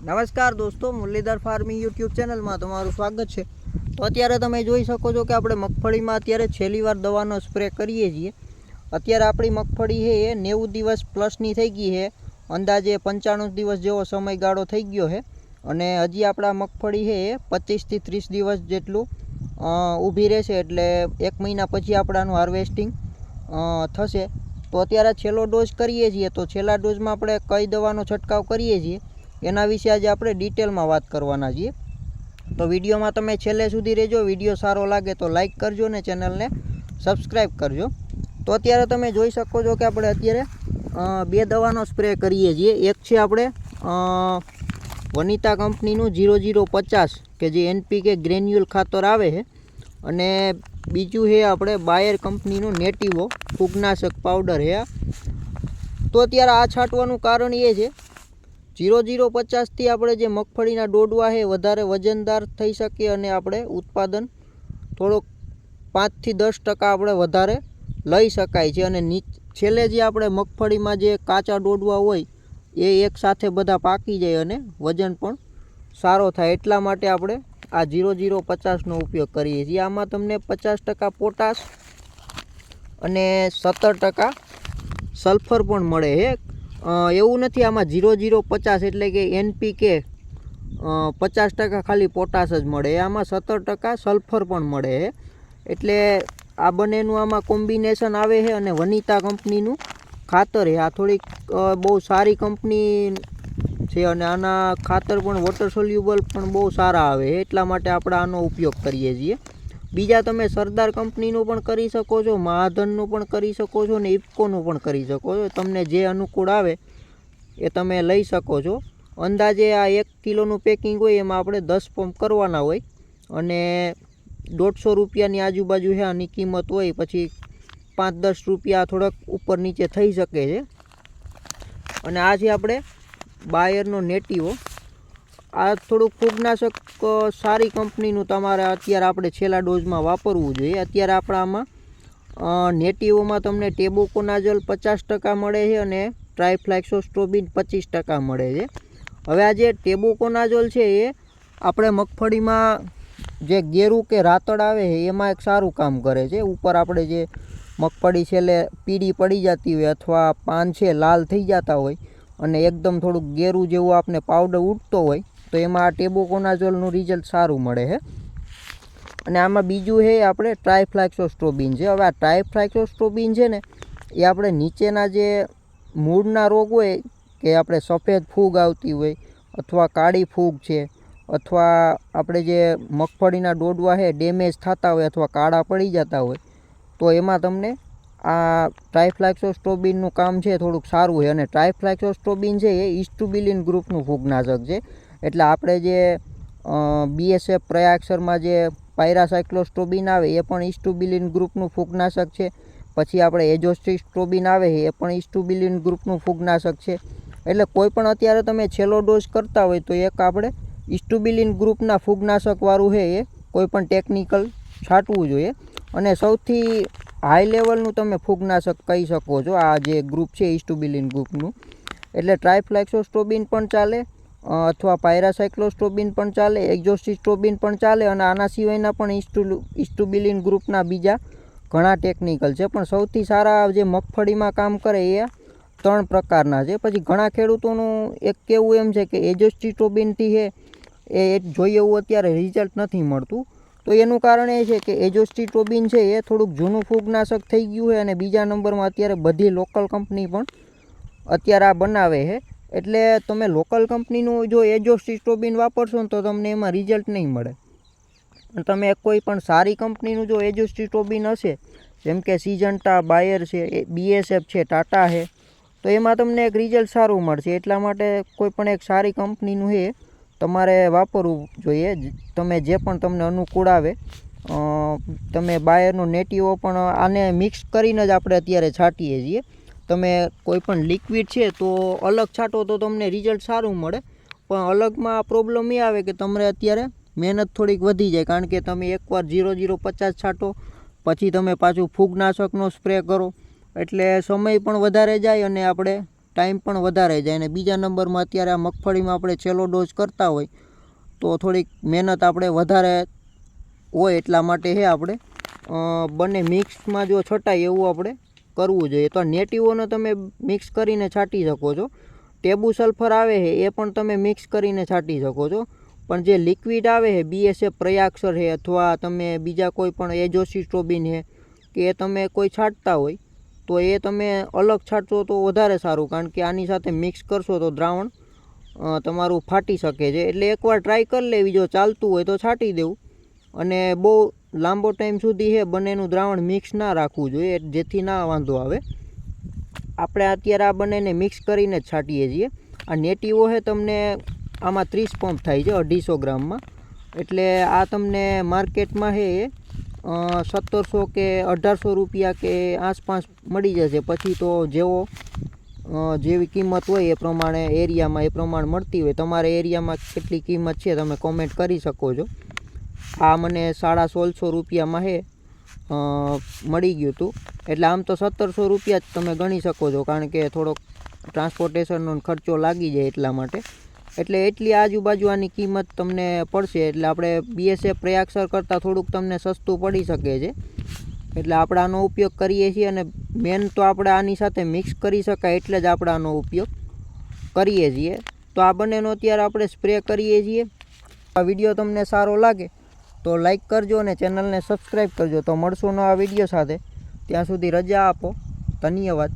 નમસ્કાર દોસ્તો, Muralidhar farming YouTube ચેનલમાં તમારું સ્વાગત છે. તો અત્યારે તમે જોઈ શકો છો કે આપણે મગફળીમાં અત્યારે છેલ્લી વાર દવાનો સ્પ્રે કરીએ છીએ. અત્યારે આપણી મગફળી છે એ નેવું દિવસ પ્લસની થઈ ગઈ છે. અંદાજે પંચાણું દિવસ જેવો સમયગાળો થઈ ગયો છે. અને હજી આપણા મગફળી છે એ પચીસથી ત્રીસ દિવસ જેટલું ઊભી રહેશે એટલે એક મહિના પછી આપણાનું હાર્વેસ્ટિંગ થશે. તો અત્યારે છેલ્લો ડોઝ કરીએ છીએ. તો છેલ્લા ડોઝમાં આપણે કઈ દવાનો છંટકાવ કરીએ છીએ? એના વિશે આજે આપણે ડિટેલમાં વાત કરવાના છીએ. તો વિડીયોમાં તમે છેલ્લે સુધી રહેજો. વીડિયો સારો લાગે તો લાઇક કરજો ને ચેનલને સબસ્ક્રાઈબ કરજો. તો અત્યારે તમે જોઈ શકો છો કે આપણે અત્યારે બે દવાનો સ્પ્રે કરીએ છીએ. એક છે આપણે વનિતા કંપનીનું જીરો જીરો પચાસ, કે જે એનપીકે ગ્રેન્યુઅલ ખાતર આવે છે. અને બીજું છે આપણે બાયર કંપનીનું નેટિવો ફૂગનાશક પાવડર છે તો અત્યારે આ છાંટવાનું કારણ એ છે જીરો જીરો પચાસથી આપણે જે મગફળીના ડોડવા છે, વધારે વજનદાર થઈ શકે અને આપણે ઉત્પાદન થોડોક પાંચથી દસ ટકા આપણે વધારે લઈ શકાય છે. અને નીચ, છેલ્લે જે આપણે મગફળીમાં જે કાચા ડોડવા હોય, એ એકસાથે બધા પાકી જાય અને વજન પણ સારો થાય. એટલા માટે આપણે આ જીરો જીરો પચાસનો ઉપયોગ કરીએ છીએ. આમાં તમને પચાસ ટકા પોટાશ અને સત્તર ટકા સલ્ફર પણ મળે છે. એવું નથી, આમાં જીરો જીરો પચાસ એટલે કે એનપીકે પચાસ ટકા ખાલી પોટાશ જ મળે. આમાં સત્તર ટકા સલ્ફર પણ મળે એટલે આ બંનેનું આમાં કોમ્બિનેશન આવે છે અને વનિતા કંપનીનું ખાતર છે આ થોડીક બહુ સારી કંપની છે અને આના ખાતર પણ વોટર સોલ્યુબલ પણ બહુ સારા આવે એટલા માટે આપણે આનો ઉપયોગ કરીએ છીએ. બીજા તમે સરદાર કંપનીનું પણ કરી શકો છો, મહાધનનું પણ કરી શકો છો ને ઇફકોનું પણ કરી શકો છો. તમને જે અનુકૂળ આવે એ તમે લઈ શકો છો. અંદાજે આ એક કિલોનું પેકિંગ હોય એમાં આપણે દસ પંપ કરવાના હોય અને દોઢસો રૂપિયાની આજુબાજુ છે, આની કિંમત હોય પછી પાંચ દસ રૂપિયા થોડાક ઉપર નીચે થઈ શકે છે. અને આ છે આપણે બાયરનો નેટિવો. આ થોડુંક ફૂગનાશક સારી કંપનીનું તમારે અત્યારે આપણે છેલ્લા ડોઝમાં વાપરવું જોઈએ. અત્યારે આપણામાં નેટિવોમાં તમને ટેબોકોનાઝોલ પચાસ ટકા મળે છે અને ટ્રાયફ્લાક્સોસ્ટ્રોબિન પચીસ ટકા મળે છે. હવે આ જે ટેબોકોનાઝોલ છે એ આપણે મગફળીમાં જે ગેરું કે રાતડ આવે છે, એમાં એક સારું કામ કરે છે. ઉપર આપણે જે મગફળી છેલ્લે પીળી પડી જતી હોય અથવા પાન છે, લાલ થઈ જતા હોય અને એકદમ થોડુંક ગેરું જેવું આપણે પાવડર ઉઠતો હોય તો એમાં આ ટેબોકોનાઝોલનું રિઝલ્ટ સારું મળે છે અને આમાં બીજું છે આપણે ટ્રાયફ્લાક્સોસ્ટ્રોબિન છે. હવે આ ટ્રાયફ્લાક્સોસ્ટ્રોબિન છે ને, એ આપણે નીચેના જે મૂળના રોગ હોય, કે આપણે સફેદ ફૂગ આવતી હોય, અથવા કાળી ફૂગ છે, અથવા આપણે જે મગફળીના ડોડવા છે ડેમેજ થતા હોય અથવા કાળા પડી જતા હોય, તો એમાં તમને આ ટ્રાયફ્લાક્સોસ્ટ્રોબિનનું કામ છે થોડુંક સારું છે અને ટ્રાયફ્લાક્સોસ્ટ્રોબિન છે એ ઇસ્ટુબિલિન ગ્રુપનું ફૂગનાશક છે. એટલે આપણે જે બીએસએફ પ્રયાક્ષરમાં જે પાયરાસાયક્લોસ્ટ્રોબિન આવે, એ પણ ઇસ્ટુબિલિન ગ્રુપનું ફૂગનાશક છે. પછી આપણે એજોસ્ટિસ્ટ્રોબિન આવે, એ પણ ઇસ્ટુબિલિન ગ્રુપનું ફૂગનાશક છે. એટલે કોઈ પણ અત્યારે તમે છેલ્લો ડોઝ કરતા હોય તો એક આપણે ઇસ્ટુબિલિન ગ્રુપના ફૂગનાશકવાળું છે એ કોઈ પણ ટેકનિકલ છાંટવું જોઈએ. અને સૌથી હાઈ લેવલનું તમે ફૂગનાશક કહી શકો છો. આ જે ગ્રુપ છે ઇસ્ટુબિલિન ગ્રુપનું. એટલે ટ્રાયફ્લેક્સોસ્ટ્રોબિન પણ ચાલે અથવા પાયરાસાયક્લોસ્ટ્રોબિન પણ ચાલે એક્ઝોસ્ટિસ્ટ્રોબિન પણ ચાલે અને આના સિવાયના પણ ઇસ્ટુ ઇસ્ટુબિલિન ગ્રુપના બીજા ઘણા ટેકનિકલ છે. પણ સૌથી સારા જે મગફળીમાં કામ કરે એ ત્રણ પ્રકારના છે. પછી ઘણા ખેડૂતોનું એક કહેવું એમ છે કે એજોસ્ટિસ્ટ્રોબિનથી છે એ જોઈએ એવું અત્યારે રિઝલ્ટ નથી મળતું. તો એનું કારણ એ છે કે એજોસ્ટિસ્ટ્રોબિન છે એ થોડુંક જૂનું ફૂગનાશક થઈ ગયું છે અને બીજા નંબરમાં અત્યારે બધી લોકલ કંપની પણ અત્યારે આ બનાવે છે. એટલે તમે લોકલ કંપનીનું જો એજોસ્ટિસ્ટ્રોબિન વાપરશો ને તો તમને એમાં રિઝલ્ટ નહીં મળે. તમે કોઈ પણ સારી કંપનીનું જો એજોસ્ટિસ્ટ્રોબિન હશે, જેમ કે સિજન્ટા બાયર છે બીએસએફ છે ટાટા છે, તો એમાં તમને એક રિઝલ્ટ સારું મળશે. એટલા માટે કોઈ પણ એક સારી કંપનીનું છે તમારે વાપરવું જોઈએ. તમે જે પણ તમને અનુકૂળ આવે તમે બાયરનો નેટીવો પણ આને મિક્સ કરીને જ આપણે અત્યારે છાંટીએ છીએ. તમે કોઈ પણ લિક્વિડ છે તો અલગ છાંટો તો તમને રિઝલ્ટ સારું મળે. પણ અલગમાં પ્રોબ્લેમ એ આવે કે તમને અત્યારે મહેનત થોડીક વધી જાય. કારણ કે તમે એકવાર ઝીરો જીરો પચાસ છાંટો, પછી તમે પાછું ફૂગનાશકનો સ્પ્રે કરો. એટલે સમય પણ વધારે જાય અને આપણે ટાઈમ પણ વધારે જાય. અને બીજા નંબરમાં અત્યારે આ મગફળીમાં આપણે છેલ્લો ડોઝ કરતા હોય, તો થોડીક મહેનત આપણે વધારે હોય એટલા માટે હે આપણે બંને મિક્સમાં જો છટાય એવું આપણે કરવું જોઈએ. તો નેટિવોને તમે મિક્સ કરીને છાંટી શકો છો. ટેબુ સલ્ફર આવે છે, એ પણ તમે મિક્સ કરીને છાંટી શકો છો. પણ જે લિક્વિડ આવે છે બીએસએફ પ્રયાક્ષર છે, અથવા તમે બીજા કોઈ પણ એજોસિસ્ટ્રોબિન છે, કે એ તમે કોઈ છાંટતા હોય, તો એ તમે અલગ છાંટશો તો વધારે સારું. કારણ કે આની સાથે મિક્સ કરશો તો દ્રાવણ તમારું ફાટી શકે છે. એટલે એકવાર ટ્રાય કરી લેવી. જો ચાલતું હોય તો છાંટી દેવું. અને બહુ લાંબો ટાઈમ સુધી એ બંનેનું દ્રાવણ મિક્સ ના રાખવું જોઈએ, જેથી ના વાંધો આવે. આપણે અત્યારે આ બંનેને મિક્સ કરીને જ છાંટીએ છીએ. આ નેટિવો છે તમને આમાં ત્રીસ પંપ થાય છે, અઢીસો ગ્રામમાં. એટલે આ તમને માર્કેટમાં એ સત્તરસો કે અઢારસો રૂપિયા કે આસપાસ મળી જશે. પછી તો જેવો જેવી કિંમત હોય એ પ્રમાણે એરિયામાં એ પ્રમાણે મળતી હોય. તમારા એરિયામાં કેટલી કિંમત છે, તમે કોમેન્ટ કરી શકો છો. આ મને સાડા સોળસો રૂપિયામાં હે મળી ગયું હતું એટલે આમ તો સત્તરસો રૂપિયા જ તમે ગણી શકો છો, કારણ કે થોડોક ટ્રાન્સપોર્ટેશનનો ખર્ચો લાગી જાય એટલા માટે. એટલે એટલી આજુબાજુ આની કિંમત તમને પડશે, એટલે આપણે બીએસએફ પ્રયાગસર કરતાં થોડુંક તમને સસ્તું પડી શકે છે. એટલે આપણે આનો ઉપયોગ કરીએ છીએ અને મેન તો આપણે આની સાથે મિક્સ કરી શકાય એટલે જ આપણે આનો ઉપયોગ કરીએ છીએ. તો આ બંનેનો અત્યારે આપણે સ્પ્રે કરીએ છીએ. આ વીડિયો તમને સારો લાગે તો લાઈક કરજો અને ચેનલને સબસ્ક્રાઈબ કરજો. તો મળશું નવા વીડિયો સાથે. ત્યાં સુધી રજા આપો. ધન્યવાદ.